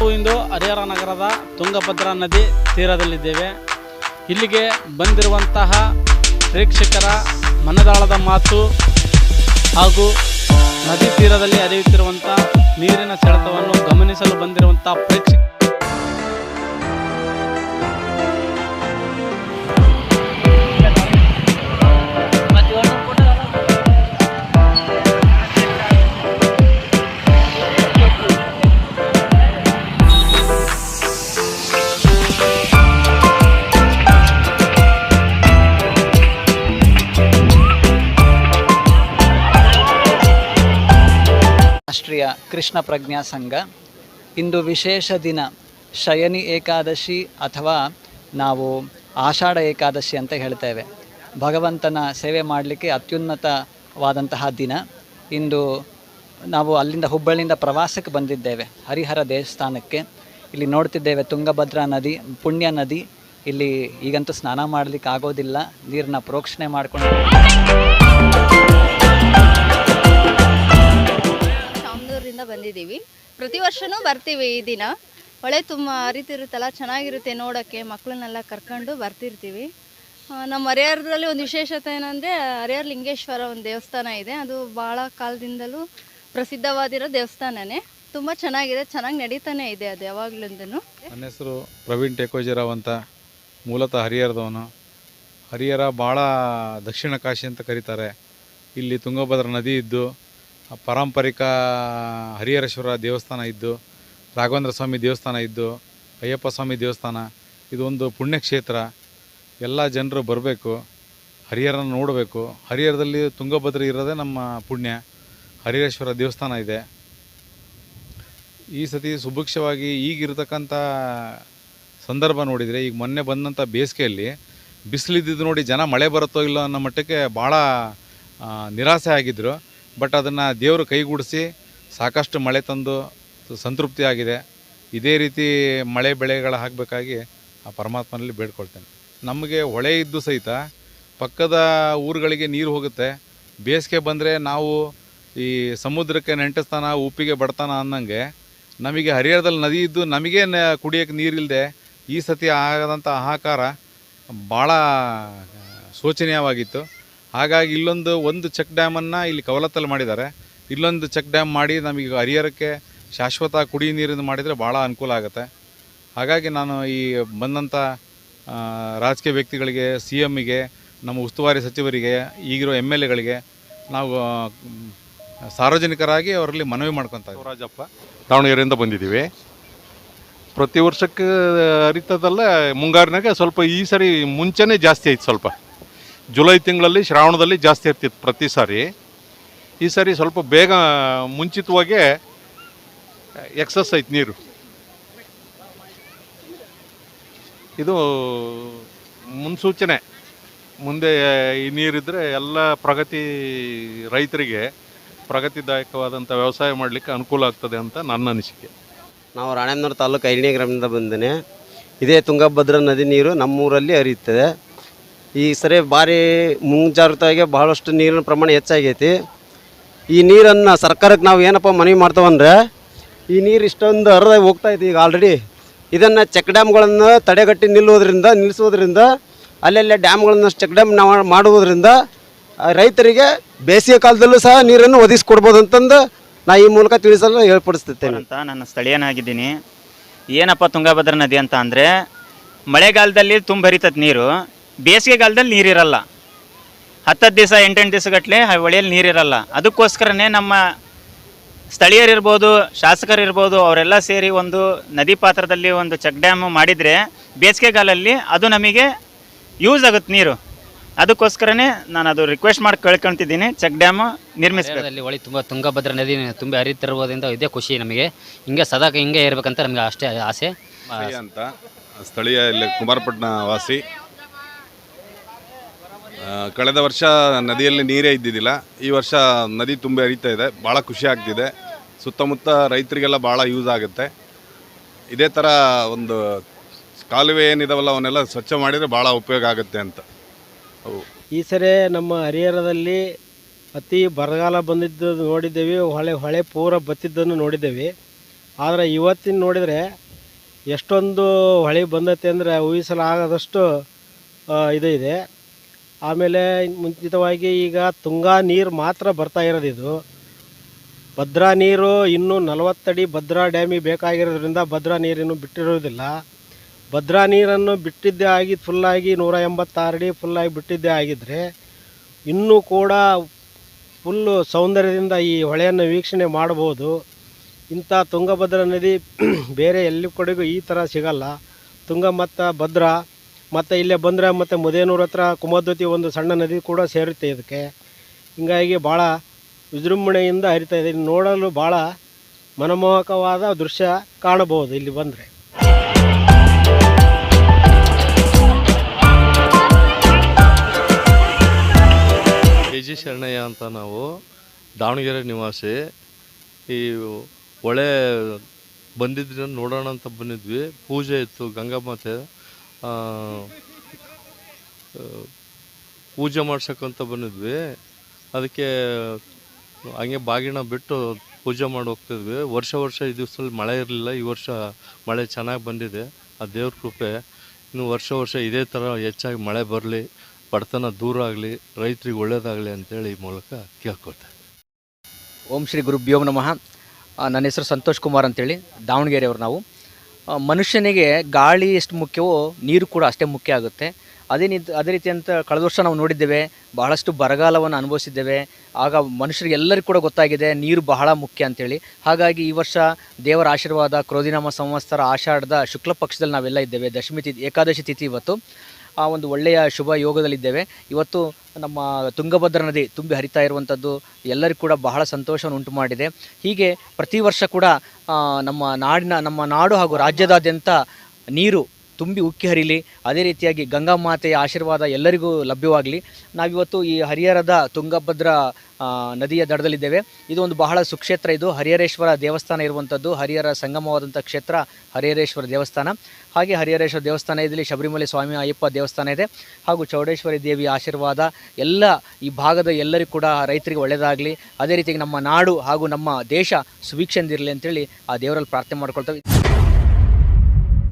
ನಾವು ಇಂದು ಹರಿಹರ ನಗರದ ತುಂಗಭದ್ರಾ ನದಿ ತೀರದಲ್ಲಿದ್ದೇವೆ. ಇಲ್ಲಿಗೆ ಬಂದಿರುವಂತಹ ಪ್ರೇಕ್ಷಕರ ಮನದಾಳದ ಮಾತು ಹಾಗೂ ನದಿ ತೀರದಲ್ಲಿ ಹರಿಯುತ್ತಿರುವಂಥ ನೀರಿನ ಸೆಳೆತವನ್ನು ಗಮನಿಸಲು ಬಂದಿರುವಂಥ ಪ್ರೇಕ್ಷಕ ರಾಷ್ಟ್ರೀಯ ಕೃಷ್ಣ ಪ್ರಜ್ಞಾ ಸಂಘ. ಇಂದು ವಿಶೇಷ ದಿನ ಶಯನಿ ಏಕಾದಶಿ ಅಥವಾ ನಾವು ಆಷಾಢ ಏಕಾದಶಿ ಅಂತ ಹೇಳ್ತೇವೆ. ಭಗವಂತನ ಸೇವೆ ಮಾಡಲಿಕ್ಕೆ ಅತ್ಯುನ್ನತವಾದಂತಹ ದಿನ. ಇಂದು ನಾವು ಅಲ್ಲಿಂದ ಹುಬ್ಬಳ್ಳಿಯಿಂದ ಪ್ರವಾಸಕ್ಕೆ ಬಂದಿದ್ದೇವೆ, ಹರಿಹರ ದೇವಸ್ಥಾನಕ್ಕೆ. ಇಲ್ಲಿ ನೋಡ್ತಿದ್ದೇವೆ ತುಂಗಭದ್ರಾ ನದಿ, ಪುಣ್ಯ ನದಿ. ಇಲ್ಲಿ ಈಗಂತೂ ಸ್ನಾನ ಮಾಡಲಿಕ್ಕೆ ಆಗೋದಿಲ್ಲ, ನೀರನ್ನ ಪ್ರೋಕ್ಷಣೆ ಮಾಡಿಕೊಂಡು. ಬಂದಿದ್ದೀವಿ. ಪ್ರತಿ ವರ್ಷನೂ ಬರ್ತೀವಿ ಈ ದಿನ. ಹೊಳೆ ತುಂಬ ಹರಿತಿರುತ್ತಲ್ಲ ಚೆನ್ನಾಗಿರುತ್ತೆ ನೋಡೋಕ್ಕೆ. ಮಕ್ಕಳನ್ನೆಲ್ಲ ಕರ್ಕೊಂಡು ಬರ್ತಿರ್ತೀವಿ. ನಮ್ಮ ಹರಿಹರದಲ್ಲಿ ಒಂದು ವಿಶೇಷತೆ ಏನಂದರೆ ಹರಿಹರ ಲಿಂಗೇಶ್ವರ ಒಂದು ದೇವಸ್ಥಾನ ಇದೆ. ಅದು ಭಾಳ ಕಾಲದಿಂದಲೂ ಪ್ರಸಿದ್ಧವಾದಿರೋ ದೇವಸ್ಥಾನನೇ. ತುಂಬ ಚೆನ್ನಾಗಿದೆ, ಚೆನ್ನಾಗಿ ನಡೀತಾನೆ ಇದೆ ಅದು ಯಾವಾಗ್ಲಿಂದನು. ನನ್ನ ಹೆಸರು ಪ್ರವೀಣ್ ಟೇಕೋಜಿರಾವ್ ಅಂತ, ಮೂಲತಃ ಹರಿಹರದವನು. ಹರಿಹರ ಭಾಳ ದಕ್ಷಿಣ ಕಾಶಿ ಅಂತ ಕರೀತಾರೆ. ಇಲ್ಲಿ ತುಂಗಭದ್ರಾ ನದಿ ಇದ್ದು ಪಾರಂಪರಿಕ ಹರಿಹರೇಶ್ವರ ದೇವಸ್ಥಾನ ಇದ್ದು, ರಾಘವೇಂದ್ರ ಸ್ವಾಮಿ ದೇವಸ್ಥಾನ ಇದ್ದು, ಅಯ್ಯಪ್ಪ ಸ್ವಾಮಿ ದೇವಸ್ಥಾನ ಇದೊಂದು ಪುಣ್ಯಕ್ಷೇತ್ರ. ಎಲ್ಲ ಜನರು ಬರಬೇಕು, ಹರಿಹರನ ನೋಡಬೇಕು. ಹರಿಹರದಲ್ಲಿ ತುಂಗಭದ್ರೆ ಇರೋದೇ ನಮ್ಮ ಪುಣ್ಯ. ಹರಿಹರೇಶ್ವರ ದೇವಸ್ಥಾನ ಇದೆ. ಈ ಸತಿ ಸುಭಿಕ್ಷವಾಗಿ ಈಗಿರ್ತಕ್ಕಂಥ ಸಂದರ್ಭ ನೋಡಿದರೆ, ಈಗ ಮೊನ್ನೆ ಬಂದಂಥ ಬೇಸಿಗೆಯಲ್ಲಿ ಬಿಸಿಲಿದ್ದಿದ್ದು ನೋಡಿ ಜನ ಮಳೆ ಬರುತ್ತೋ ಇಲ್ಲೋ ಅನ್ನೋ ಮಟ್ಟಕ್ಕೆ ಭಾಳ ನಿರಾಸೆ ಆಗಿದ್ದರು ಬಟ್ ಅದನ್ನು ದೇವರು ಕೈಗೂಡಿಸಿ ಸಾಕಷ್ಟು ಮಳೆ ತಂದು ಸಂತೃಪ್ತಿ ಆಗಿದೆ ಇದೇ ರೀತಿ ಮಳೆ ಬೆಳೆಗಳು ಹಾಕಬೇಕಾಗಿ ಆ ಪರಮಾತ್ಮನಲ್ಲಿ ಬೇಡ್ಕೊಳ್ತೇನೆ. ನಮಗೆ ಹೊಳೆ ಇದ್ದು ಸಹಿತ ಪಕ್ಕದ ಊರುಗಳಿಗೆ ನೀರು ಹೋಗುತ್ತೆ. ಬೇಸಿಗೆ ಬಂದರೆ ನಾವು ಈ ಸಮುದ್ರಕ್ಕೆ ನೆಂಟಸ್ತಾನ, ಉಪ್ಪಿಗೆ ಬಡತನ ಅನ್ನಂಗೆ ನಮಗೆ ಹರಿಹರದಲ್ಲಿ ನದಿ ಇದ್ದು ನಮಗೆ ಕುಡಿಯೋಕ್ಕೆ ನೀರಿಲ್ಲದೆ ಈ ಸತಿ ಆಗದಂಥ ಆಹಾಕಾರ ಭಾಳ ಶೋಚನೀಯವಾಗಿತ್ತು. ಹಾಗಾಗಿ ಇಲ್ಲೊಂದು ಒಂದು ಚೆಕ್ ಡ್ಯಾಮನ್ನು ಇಲ್ಲಿ ಕವಲತ್ತಲ್ಲಿ ಮಾಡಿದ್ದಾರೆ. ಇಲ್ಲೊಂದು ಚೆಕ್ ಡ್ಯಾಮ್ ಮಾಡಿ ನಮಗೆ ಹರಿಹರಕ್ಕೆ ಶಾಶ್ವತ ಕುಡಿ ನೀರನ್ನು ಮಾಡಿದರೆ ಭಾಳ ಅನುಕೂಲ ಆಗುತ್ತೆ. ಹಾಗಾಗಿ ನಾನು ಈ ಬಂದಂಥ ರಾಜಕೀಯ ವ್ಯಕ್ತಿಗಳಿಗೆ ಸಿ ಎಮ್ಗೆ ನಮ್ಮ ಉಸ್ತುವಾರಿ ಸಚಿವರಿಗೆ, ಈಗಿರೋ ಎಂ ಎಲ್ ಎಗಳಿಗೆ ನಾವು ಸಾರ್ವಜನಿಕರಾಗಿ ಅವರಲ್ಲಿ ಮನವಿ ಮಾಡ್ಕೊತಾ ರಾಜಪ್ಪ ದಾವಣಗೆರೆಯಿಂದ ಬಂದಿದ್ದೀವಿ. ಪ್ರತಿ ವರ್ಷಕ್ಕೆ ಹರಿತದಲ್ಲ ಮುಂಗಾರಿನಾಗ ಸ್ವಲ್ಪ ಈ ಸರಿ ಮುಂಚೆನೇ ಜಾಸ್ತಿ ಆಯ್ತು ಸ್ವಲ್ಪ. ಜುಲೈ ತಿಂಗಳಲ್ಲಿ ಶ್ರಾವಣದಲ್ಲಿ ಜಾಸ್ತಿ ಇರ್ತಿತ್ತು ಪ್ರತಿ ಸಾರಿ. ಈ ಸಾರಿ ಸ್ವಲ್ಪ ಬೇಗ ಮುಂಚಿತವಾಗೇ ಎಕ್ಸಸ್ ಐತೆ ನೀರು. ಇದು ಮುನ್ಸೂಚನೆ. ಮುಂದೆ ಈ ನೀರಿದ್ದರೆ ಎಲ್ಲ ಪ್ರಗತಿ ರೈತರಿಗೆ ಪ್ರಗತಿದಾಯಕವಾದಂಥ ವ್ಯವಸಾಯ ಮಾಡಲಿಕ್ಕೆ ಅನುಕೂಲ ಆಗ್ತದೆ ಅಂತ ನನ್ನ ಅನಿಸಿಕೆ. ನಾವು ರಾಣೇಂದ್ರ ತಾಲೂಕು ಐದನೇ ಗ್ರಾಮದಿಂದ ಬಂದೇನೆ ಇದೇ ತುಂಗಭದ್ರಾ ನದಿ ನೀರು ನಮ್ಮೂರಲ್ಲಿ ಹರಿಯುತ್ತದೆ. ಈ ಸರಿ ಭಾರಿ ಮುಂಜಾಗ್ರತೆಯಾಗಿ ಬಹಳಷ್ಟು ನೀರಿನ ಪ್ರಮಾಣ ಹೆಚ್ಚಾಗೈತಿ. ಈ ನೀರನ್ನು ಸರ್ಕಾರಕ್ಕೆ ನಾವು ಏನಪ್ಪ ಮನವಿ ಮಾಡ್ತೇವಂದ್ರೆ ಈ ನೀರು ಇಷ್ಟೊಂದು ಅರ್ಧ ಹೋಗ್ತಾ ಇದೆ ಈಗ ಆಲ್ರೆಡಿ ಇದನ್ನು ಚೆಕ್ ಡ್ಯಾಮ್ಗಳನ್ನು ತಡೆಗಟ್ಟಿ ನಿಲ್ಲುವುದರಿಂದ ನಿಲ್ಲಿಸುವುದರಿಂದ ಅಲ್ಲೆಲ್ಲ ಡ್ಯಾಮ್ಗಳನ್ನು ಚೆಕ್ ಡ್ಯಾಮ್ ನಾವು ಮಾಡುವುದರಿಂದ ರೈತರಿಗೆ ಬೇಸಿಗೆ ಕಾಲದಲ್ಲೂ ಸಹ ನೀರನ್ನು ಒದಗಿಸ್ಕೊಡ್ಬೋದು ಅಂತಂದು ನಾ ಈ ಮೂಲಕ ತಿಳಿಸಲು ಹೇಳ್ಪಡಿಸ್ತೇನೆ ಅಂತ ನಾನು ಸ್ಥಳೀಯನಾಗಿದ್ದೀನಿ. ಏನಪ್ಪ ತುಂಗಭದ್ರಾ ನದಿ ಅಂತ ಅಂದರೆ, ಮಳೆಗಾಲದಲ್ಲಿ ತುಂಬ ಹರಿತದೆ ನೀರು ಬೇಸಿಗೆಗಾಲದಲ್ಲಿ ನೀರಿರಲ್ಲ. ಹತ್ತತ್ತು ದಿವಸ ಎಂಟೆಂಟು ದಿವಸಗಟ್ಟಲೆ ಹೊಳೆಯಲ್ಲಿ ನೀರಿರಲ್ಲ. ಅದಕ್ಕೋಸ್ಕರನೇ ನಮ್ಮ ಸ್ಥಳೀಯರಿರ್ಬೋದು ಶಾಸಕರಿರ್ಬೋದು ಅವರೆಲ್ಲ ಸೇರಿ ಒಂದು ನದಿ ಪಾತ್ರದಲ್ಲಿ ಒಂದು ಚೆಕ್ ಡ್ಯಾಮ್ ಮಾಡಿದರೆ ಬೇಸಿಗೆಗಾಲಲ್ಲಿ ಅದು ನಮಗೆ ಯೂಸ್ ಆಗುತ್ತೆ ನೀರು. ಅದಕ್ಕೋಸ್ಕರನೇ ನಾನು ಅದು ರಿಕ್ವೆಸ್ಟ್ ಮಾಡಿ ಕೇಳ್ಕೊಳ್ತಿದ್ದೀನಿ ಚೆಕ್ ಡ್ಯಾಮ್ ನಿರ್ಮಿಸಬೇಕು. ಅಲ್ಲಿ ಹೊಳಿ ತುಂಬ ತುಂಗಭದ್ರಾ ನದಿ ತುಂಬ ಹರಿತಿರುವುದರಿಂದ ಇದೇ ಖುಷಿ ನಮಗೆ. ಹಿಂಗೆ ಸದಾ ಹಿಂಗೆ ಇರಬೇಕಂತ ನಮಗೆ ಅಷ್ಟೇ ಆಸೆ. ಸ್ಥಳೀಯ ಅಂತ ಸ್ಥಳೀಯ ಇಲ್ಲಿ ಕುಮಾರಪಟ್ಟಣ ವಾಸಿ ಕಳೆದ ವರ್ಷ ನದಿಯಲ್ಲಿ ನೀರೇ ಇದ್ದಿದ್ದಿಲ್ಲ. ಈ ವರ್ಷ ನದಿ ತುಂಬ ಹರಿತಾ ಇದೆ. ಭಾಳ ಖುಷಿ ಆಗ್ತಿದೆ. ಸುತ್ತಮುತ್ತ ರೈತರಿಗೆಲ್ಲ ಭಾಳ ಯೂಸ್ ಆಗುತ್ತೆ. ಇದೇ ಥರ ಒಂದು ಕಾಲುವೆ ಏನಿದಾವಲ್ಲ, ಅವನ್ನೆಲ್ಲ ಸ್ವಚ್ಛ ಮಾಡಿದರೆ ಭಾಳ ಉಪಯೋಗ ಆಗುತ್ತೆ ಅಂತ. ಹೌದು. ಈ ಸರಿ ನಮ್ಮ ಹರಿಹರದಲ್ಲಿ ಅತಿ ಬರಗಾಲ ಬಂದಿದ್ದು ನೋಡಿದ್ದೇವೆ. ಹೊಳೆ ಹೊಳೆ ಪೂರ ಬತ್ತಿದ್ದನ್ನು ನೋಡಿದ್ದೇವೆ. ಆದರೆ ಇವತ್ತಿನ ನೋಡಿದರೆ ಎಷ್ಟೊಂದು ಹೊಳೆ ಬಂದೈತೆ ಅಂದರೆ ಊಹಿಸಲಾಗದಷ್ಟು ಇದು ಇದೆ. ಆಮೇಲೆ ಮುಂಚಿತವಾಗಿ ಈಗ ತುಂಗಾ ನೀರು ಮಾತ್ರ ಬರ್ತಾ ಇರೋದು ಭದ್ರಾ ನೀರು ಇನ್ನೂ ನಲವತ್ತಡಿ ಭದ್ರಾ ಡ್ಯಾಮಿಗೆ ಬೇಕಾಗಿರೋದ್ರಿಂದ ಭದ್ರಾ ನೀರಿನ್ನು ಬಿಟ್ಟಿರೋದಿಲ್ಲ. ಭದ್ರಾ ನೀರನ್ನು ಬಿಟ್ಟಿದ್ದೇ ಆಗಿ ಫುಲ್ಲಾಗಿ ನೂರ ಎಂಬತ್ತಾರು ಅಡಿ ಫುಲ್ಲಾಗಿ ಬಿಟ್ಟಿದ್ದೇ ಆಗಿದ್ದರೆ ಇನ್ನೂ ಕೂಡ ಫುಲ್ಲು ಸೌಂದರ್ಯದಿಂದ ಈ ಹೊಳೆಯನ್ನು ವೀಕ್ಷಣೆ ಮಾಡ್ಬೋದು ಇಂಥ ತುಂಗಭದ್ರಾ ನದಿ ಬೇರೆ ಎಲ್ಲಿ ಕಡೆಗೂ ಈ ಥರ ಸಿಗಲ್ಲ. ತುಂಗ ಮತ್ತು ಭದ್ರಾ ಮತ್ತು ಇಲ್ಲೇ ಬಂದರೆ ಮತ್ತು ಮುದೇನೂರ ಹತ್ರ ಕುಮದ್ವತಿ ಒಂದು ಸಣ್ಣ ನದಿ ಕೂಡ ಸೇರುತ್ತೆ ಇದಕ್ಕೆ. ಹಿಂಗಾಗಿ ಭಾಳ ವಿಜೃಂಭಣೆಯಿಂದ ಹರಿತಾ ಇದೆ. ನೋಡಲು ಭಾಳ ಮನಮೋಹಕವಾದ ದೃಶ್ಯ ಕಾಣಬಹುದು ಇಲ್ಲಿ ಬಂದರೆ. ಕೆ ಜಿ ಶರಣಯ್ಯ ಅಂತ ನಾವು ದಾವಣಗೆರೆ ನಿವಾಸಿ. ಈ ಒಳ್ಳೆ ಬಂದಿದ್ದ ನೋಡೋಣ ಅಂತ ಬಂದಿದ್ವಿ. ಪೂಜೆ ಇತ್ತು ಗಂಗಾಮಾತೆ ಆ, ಆ, ಪೂಜೆ ಮಾಡ್ಸಕ್ಕಂತ ಬಂದಿದ್ವಿ. ಅದಕ್ಕೆ ಹಂಗೆ ಬಾಗಿನ ಬಿಟ್ಟು ಪೂಜೆ ಮಾಡಿ ಹೋಗ್ತಿದ್ವಿ. ವರ್ಷ ವರ್ಷ ಈ ದಿವಸದಲ್ಲಿ ಮಳೆ ಇರಲಿಲ್ಲ. ಈ ವರ್ಷ ಮಳೆ ಚೆನ್ನಾಗಿ ಬಂದಿದೆ. ಆ ದೇವ್ರ ಕೃಪೆ. ಇನ್ನು ವರ್ಷ ವರ್ಷ ಇದೇ ಥರ ಹೆಚ್ಚಾಗಿ ಮಳೆ ಬರಲಿ, ಬಡತನ ದೂರ ಆಗಲಿ, ರೈತರಿಗೆ ಒಳ್ಳೆಯದಾಗಲಿ ಅಂತೇಳಿ ಈ ಮೂಲಕ ಕೇಳ್ಕೊಳ್ತೇನೆ ಓಂ ಶ್ರೀ ಗುರುಭ್ಯೋಮ ನಮಃ. ನನ್ನ ಹೆಸರು ಸಂತೋಷ್ ಕುಮಾರ್ ಅಂತೇಳಿ. ದಾವಣಗೆರೆಯವರು ನಾವು. ಮನುಷ್ಯನಿಗೆ ಗಾಳಿ ಎಷ್ಟು ಮುಖ್ಯವೋ ನೀರು ಕೂಡ ಅಷ್ಟೇ ಮುಖ್ಯ ಆಗುತ್ತೆ. ಅದೇ ನಿಂತ ಅದೇ ರೀತಿ ಅಂತ ಕಳೆದ ವರ್ಷ ನಾವು ನೋಡಿದ್ದೇವೆ, ಬಹಳಷ್ಟು ಬರಗಾಲವನ್ನು ಅನುಭವಿಸಿದ್ದೇವೆ. ಆಗ ಮನುಷ್ಯರಿಗೆ ಎಲ್ಲರಿಗೂ ಕೂಡ ಗೊತ್ತಾಗಿದೆ, ನೀರು ಬಹಳ ಮುಖ್ಯ ಅಂತೇಳಿ. ಹಾಗಾಗಿ ಈ ವರ್ಷ ದೇವರ ಆಶೀರ್ವಾದ, ಕ್ರೋಧಿನಾಮ ಸಂವತ್ಸರ, ಆಷಾಢದ ಶುಕ್ಲ ಪಕ್ಷದಲ್ಲಿ ನಾವೆಲ್ಲ ಇದ್ದೇವೆ. ದಶಮಿ ತಿಥಿ, ಏಕಾದಶಿ ತಿಥಿ ಇವತ್ತು. ಆ ಒಂದು ಒಳ್ಳೆಯ ಶುಭ ಯೋಗದಲ್ಲಿದ್ದೇವೆ. ಇವತ್ತು ನಮ್ಮ ತುಂಗಭದ್ರಾ ನದಿ ತುಂಬಿ ಹರಿತಾ ಇರುವಂಥದ್ದು ಎಲ್ಲರಿಗೂ ಕೂಡ ಬಹಳ ಸಂತೋಷವನ್ನು ಉಂಟು ಮಾಡಿದೆ. ಹೀಗೆ ಪ್ರತಿ ವರ್ಷ ಕೂಡ ನಮ್ಮ ನಾಡಿನ, ನಮ್ಮ ನಾಡು ಹಾಗೂ ರಾಜ್ಯದಾದ್ಯಂತ ನೀರು ತುಂಬಿ ಉಕ್ಕಿ ಹರಿಲಿ, ಅದೇ ರೀತಿಯಾಗಿ ಗಂಗಾ ಮಾತೆಯ ಆಶೀರ್ವಾದ ಎಲ್ಲರಿಗೂ ಲಭ್ಯವಾಗಲಿ. ನಾವಿವತ್ತು ಈ ಹರಿಹರದ ತುಂಗಭದ್ರಾ ನದಿಯ ದಡದಲ್ಲಿದ್ದೇವೆ. ಇದು ಒಂದು ಬಹಳ ಸುಕ್ಷೇತ್ರ ಇದು. ಹರಿಹರೇಶ್ವರ ದೇವಸ್ಥಾನ ಇರುವಂಥದ್ದು ಹರಿಹರ ಸಂಗಮವಾದಂಥ ಕ್ಷೇತ್ರ ಹರಿಹರೇಶ್ವರ ದೇವಸ್ಥಾನ. ಹಾಗೆ ಹರಿಹರೇಶ್ವರ ದೇವಸ್ಥಾನ ಇದರಲ್ಲಿ ಶಬರಿಮಲೆ ಸ್ವಾಮಿ ಅಯ್ಯಪ್ಪ ದೇವಸ್ಥಾನ ಇದೆ. ಹಾಗೂ ಚೌಡೇಶ್ವರಿ ದೇವಿಯ ಆಶೀರ್ವಾದ ಎಲ್ಲ ಈ ಭಾಗದ ಎಲ್ಲರಿಗೂ ಕೂಡ ರೈತರಿಗೆ ಒಳ್ಳೆಯದಾಗಲಿ. ಅದೇ ರೀತಿಯಾಗಿ ನಮ್ಮ ನಾಡು ಹಾಗೂ ನಮ್ಮ ದೇಶ ಸುಭೀಕ್ಷೆಂದಿರಲಿ ಅಂತೇಳಿ ಆ ದೇವರಲ್ಲಿ ಪ್ರಾರ್ಥನೆ ಮಾಡ್ಕೊಳ್ತೇವೆ.